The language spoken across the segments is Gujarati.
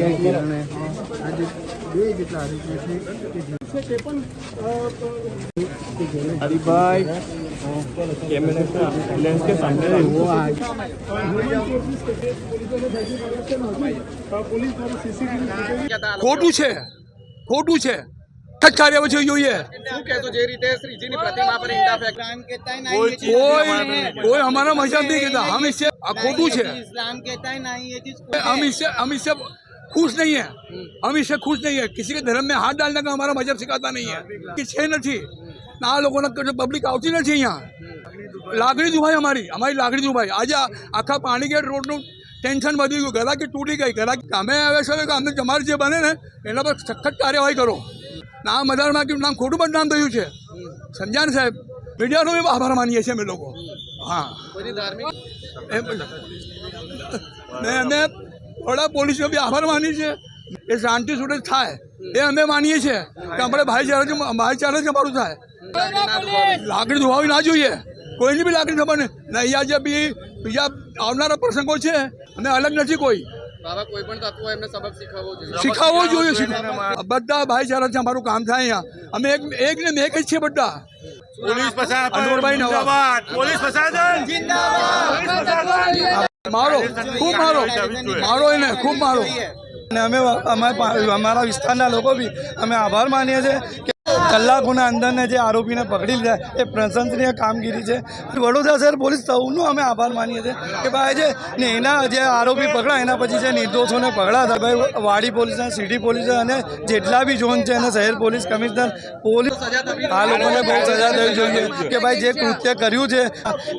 આજે બે જેટલા આરોપીઓ છે કે જે તે પણ हरिभाई कैमरे का लेंस के सामने वो આ ખોટું છે ખોટું છે જ કાર્ય પછી જોઈએ શું કહેશો જે રીતે શ્રીજીની પ્રતિમા પર ઈંડા ફેંક કોઈ કોઈ हमारा मजहब नहीं कहता हम इससे આ ખોટું છે इस्लाम कहता है ना ही ये चीज हम इससे हम इससे खुश नहीं है हम इससे खुश नहीं है किसी के धर्म में हाथ डालने का हमारा मजहब सिखाता नहीं है कि છે નથી ના આ લોકોને પબ્લિક આવતી નથી અહીંયા લાગણી દુભાઈ અમારી અમારી લાગણી દુભાઈ આજે આ આખા પાણીગેટ રોડનું ટેન્શન વધી ગયું ગરાકી તૂટી ગઈ ગરાકી અમે હવે છે કે અમને તમારે જે બને ને એના પર સખત કાર્યવાહી કરો નામ મદારમાં કે નામ ખોટું બદનામ થયું છે સમજ્યા ને સાહેબ મીડિયાનો બી આભાર માનીએ છીએ અમે લોકો હા કોઈની થોડા પોલીસનો બી આભાર માની છે એ શાંતિ સુરે થાય. એ અમે માનીએ છીએ કે આપણે ભાઈચારા ભાઈચારા જ અમારું થાય. લાકડી ધોવાવી ના જોઈએ. કોઈની બી લાકડી ખબર નહીં અહીંયા જે બી બીજા આવનારા પ્રસંગો છે અમે અલગ નથી કોઈ. બાબા કોઈ પણ તત્વો એમને સબક શીખવવો જોઈએ. બધા ભાઈચારા છે અમારું કામ થાય અહીંયા. અમે એક એક ને એક જ છીએ બધા. પોલીસ પ્રશાસન અનવરભાઈ નવા. જિંદાબાદ. પોલીસ પ્રશાસન. મારો ખૂબ મારો. મારો એને ખૂબ મારો. અને અમે અમારા વિસ્તારના લોકો બી અમે આભાર માનીએ છીએ કે કલાકોના અંદરને જે આરોપીને પકડી લીધા, એ પ્રશંસનીય કામગીરી છે. વડોદરા શહેર પોલીસ સૌનો અમે આભાર માનીએ છીએ કે ભાઈ છે ને એના જે આરોપી પકડાય, એના પછી જે નિર્દોષોને પકડાતા ભાઈ વાડી પોલીસ સિટી પોલીસ અને જેટલા બી ઝોન છે અને શહેર પોલીસ કમિશનર, પોલીસ આ લોકોને બહુ સજા થવી જોઈએ કે ભાઈ જે કૃત્ય કર્યું છે,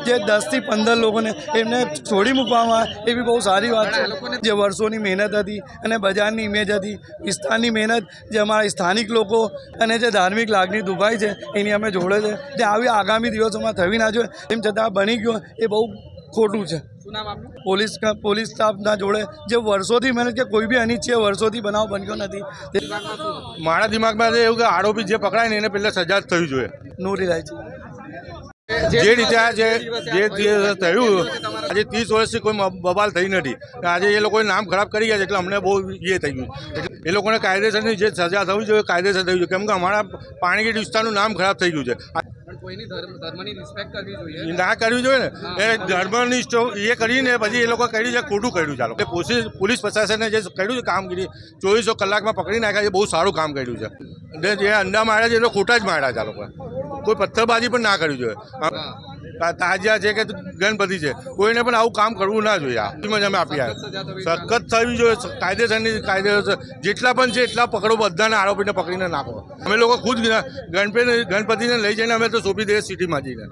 જે દસથી પંદર લોકોને એમને છોડી મૂકવામાં એ બી બહુ સારી વાત છે. જે વર્ષોની મહેનત હતી અને બજારની ઇમેજ હતી, વિસ્તારની મહેનત, જે અમારા સ્થાનિક લોકો અને જે ધાર્મિક લાગણી દુભાઈ છે એની અમે જોડે છે. જે આવી આગામી દિવસોમાં થવી ના જોઈએ. તેમ છતાં બની ગયો એ બહુ ખોટું છે. શું નામ આપનું? પોલીસ પોલીસ સ્ટાફના જોડે જે વર્ષોથી મહેનત કે કોઈ બી અનિચ્છીય વર્ષોથી બનાવ બન્યો નથી. મારા દિમાગમાં એવું કે આરોપી જે પકડાય ને એને પહેલાં સજા જ થવી જોઈએ. નો રિલાય છે જે રીતે આ જે થયું આજે ત્રીસ વર્ષથી કોઈ બબાલ થઈ નથી. આજે એ લોકોએ નામ ખરાબ કરી ગયા છે એટલે અમને બહુ એ થઈ ગયું. એ લોકોને કાયદેસરની જે સજા થવી જોઈએ કાયદેસર થવી જોઈએ. કેમ કે અમારા પાણીગીર વિસ્તારનું નામ ખરાબ થઈ ગયું છે. કોઈની ધર્મની રિસ્પેક્ટ કરવી જોઈએ? ના કરવી જોઈએ ને. એ ધર્મની એ કરીને પછી એ લોકો કર્યું છે ખોટું કર્યું ચાલો કે પોલીસ પોલીસ પ્રશાસને જે કર્યું છે કામગીરી ચોવીસો કલાકમાં પકડી નાખ્યા છે બહુ સારું કામ કર્યું છે. જે અંડા માર્યા છે એ લોકો ખોટા જ માર્યા છે આ લોકોએ. કોઈ પથ્થરબાજી પણ ના કરવી જોઈએ. તાજિયા છે કે ગણપતિ છે? કોઈને પણ આવું કામ કરવું ના જોઈએ જ અમે આપી સખત થવી જોઈએ. કાયદેસરની કાયદેસર જેટલા પણ છે એટલા પકડો બધાને આરોપીને પકડીને નાખો. અમે લોકો ખુદ ગણપતિ ગણપતિને લઈ જઈને અમે તો સોંપી દઈએ સિટીમાં જઈને.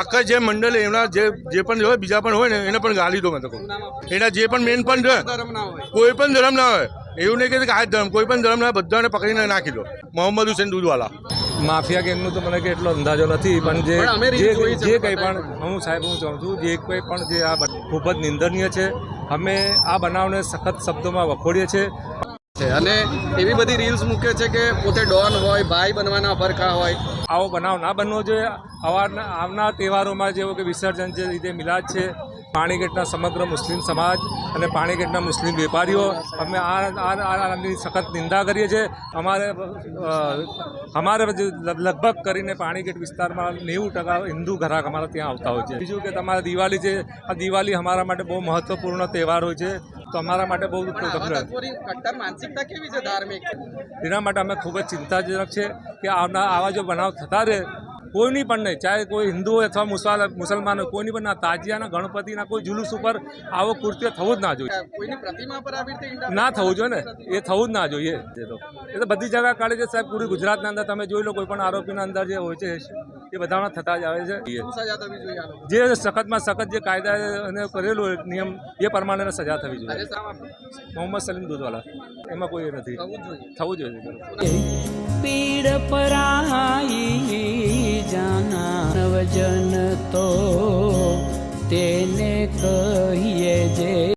આખા જે મંડળ એમના જે જે પણ હોય, બીજા પણ હોય ને, એને પણ ગાલી દો મેં તો એના જે પણ મેન પણ છે, કોઈ પણ ધર્મ ના હોય. એવું નહીં કે આ ધર્મ કોઈ પણ ધર્મ ના બધાને પકડીને નાખી દો. મોહમ્મદ હુસેન દૂધવાલા. માફિયા ગેંગનું તો મને કે એટલો અંદાજો નથી પણ જે જે જે કંઈ પણ હું સાહેબ હું જાણું છું જે કંઈ પણ જે આ ખૂબ જ નિંદનીય છે. અમે આ બનાવને સખત શબ્દોમાં વખોડીએ છીએ. છે અને એવી બધી રીલ્સ મૂકે છે કે પોતે ડોન હોય ભાઈ બનવાના ફરખા હોય. આવો બનાવ ના બનવો જોઈએ. અવારના આવનાર તહેવારોમાં જેવો કે વિસર્જન છે રીતે મિલાદ છે પાણીગેટના સમગ્ર મુસ્લિમ સમાજ અને પાણીગેટના મુસ્લિમ વેપારીઓ અમે આ આની સખત નિંદા કરીએ છીએ. અમારે અમારે લગભગ કરીને પાણીગેટ વિસ્તારમાં નેવું ટકા હિન્દુ ગ્રાહક અમારા ત્યાં આવતા હોય છે. બીજું કે તમારે દિવાળી છે આ દિવાળી અમારા માટે બહુ મહત્ત્વપૂર્ણ તહેવાર હોય છે. તો અમારા માટે બહુ માનસિકતા કેવી છે ધાર્મિક? એના માટે અમે ખૂબ જ ચિંતાજનક છે કે આવના આવા જો બનાવ થતા રહે કોઈની પણ નહીં. ચાહે કોઈ હિન્દુ હોય અથવા મુસલ મુસલમાન હોય કોઈની પણ ના. તાજિયાના ગણપતિના કોઈ જુલુસ ઉપર આવો કૃત્ય થવું જ ના જોઈએ. ના થવું જોઈએ ને. એ થવું જ ના જોઈએ. એ તો. એ તો બધી જગ્યા કાઢે છે સાહેબ. પૂરી ગુજરાતના અંદર તમે જોઈ લો કોઈ પણ આરોપીના અંદર જે હોય છે એ બધામાં થતા જ આવે છે. જે સખતમાં સખત જે કાયદા કરેલું નિયમ એ પ્રમાણે સજા થવી જોઈએ. મોહમ્મદ સલીમ દૂધવાલા. એમાં કોઈ નથી. થવું જોઈએ. થવું જોઈએ. પીડ પરાઈ જાના વજન તો તેને કહીએ જે